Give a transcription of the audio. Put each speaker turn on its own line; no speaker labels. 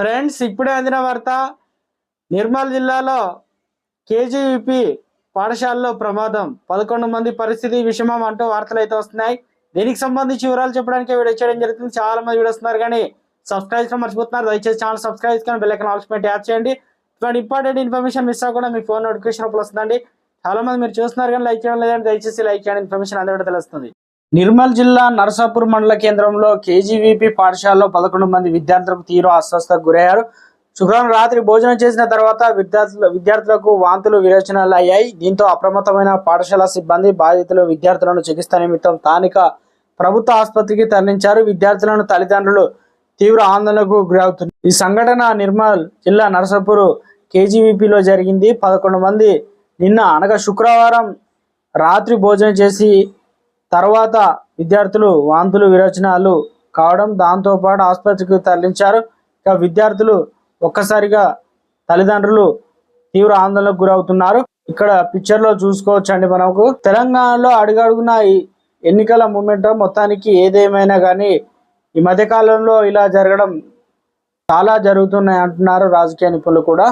Friends ఇప్పుడే అందిన వార్త నిర్మల్ జిల్లాలో కేజీవిపి పాఠశాలలో ప్రమాదం. పదకొండు మంది పరిస్థితి విషమం అంటూ వార్తలు అయితే వస్తున్నాయి. దీనికి సంబంధించి వివరాలు చెప్పడానికి వీడియో చేయడం జరుగుతుంది. చాలా మంది వీడియో వస్తున్నారు కానీ సబ్స్క్రైబ్ చేయడం మర్చిపోతున్నారు. దయచేసి ఛానల్ సబ్స్క్రైబ్ చేసుకొని బెల్లైకన్ ఆల్స్మెంట్ యాడ్ చేయండి. ఇటువంటి ఇంపార్టెంట్ ఇన్ఫర్మేషన్ మిస్ అవ్వకుండా మీ ఫోన్ నోటిఫికేషన్ అప్పుడు వస్తుందండి. చాలా మంది మీరు చూస్తున్నారు కానీ లైక్ చేయడం లేదంటే దయచేసి లైక్ చేయండి. ఇన్ఫర్మేషన్ అందరికీ తెలుస్తుంది. నిర్మల్ జిల్లా నరసాపూర్ మండల కేంద్రంలో కేజీవీపీ పాఠశాలలో పదకొండు మంది విద్యార్థులకు తీవ్ర అస్వస్థకు గురయ్యారు. శుక్రవారం రాత్రి భోజనం చేసిన తర్వాత విద్యార్థులు విద్యార్థులకు వాంతులు విరోచనాలు అయ్యాయి. దీంతో అప్రమత్తమైన పాఠశాల సిబ్బంది బాధితులు విద్యార్థులను చికిత్స నిమిత్తం స్థానిక ప్రభుత్వ ఆసుపత్రికి తరలించారు. విద్యార్థులను తల్లిదండ్రులు తీవ్ర ఆందోళనకు గురవుతున్నారు. ఈ సంఘటన నిర్మల్ జిల్లా నరసాపూర్ కేజీవీపీలో జరిగింది. పదకొండు మంది నిన్న అనగా శుక్రవారం రాత్రి భోజనం చేసి తర్వాత విద్యార్థులు వాంతులు విరోచనాలు కావడం దాంతోపాటు ఆసుపత్రికి తరలించారు. ఇక విద్యార్థులు ఒక్కసారిగా తల్లిదండ్రులు తీవ్ర ఆందోళనకు గురవుతున్నారు. ఇక్కడ పిక్చర్లో చూసుకోవచ్చండి మనకు. తెలంగాణలో అడుగడుగున ఈ ఎన్నికల మూమెంట్ మొత్తానికి ఏదేమైనా కానీ ఈ మధ్య కాలంలో ఇలా జరగడం చాలా జరుగుతున్నాయి అంటున్నారు రాజకీయ నిపుణులు కూడా.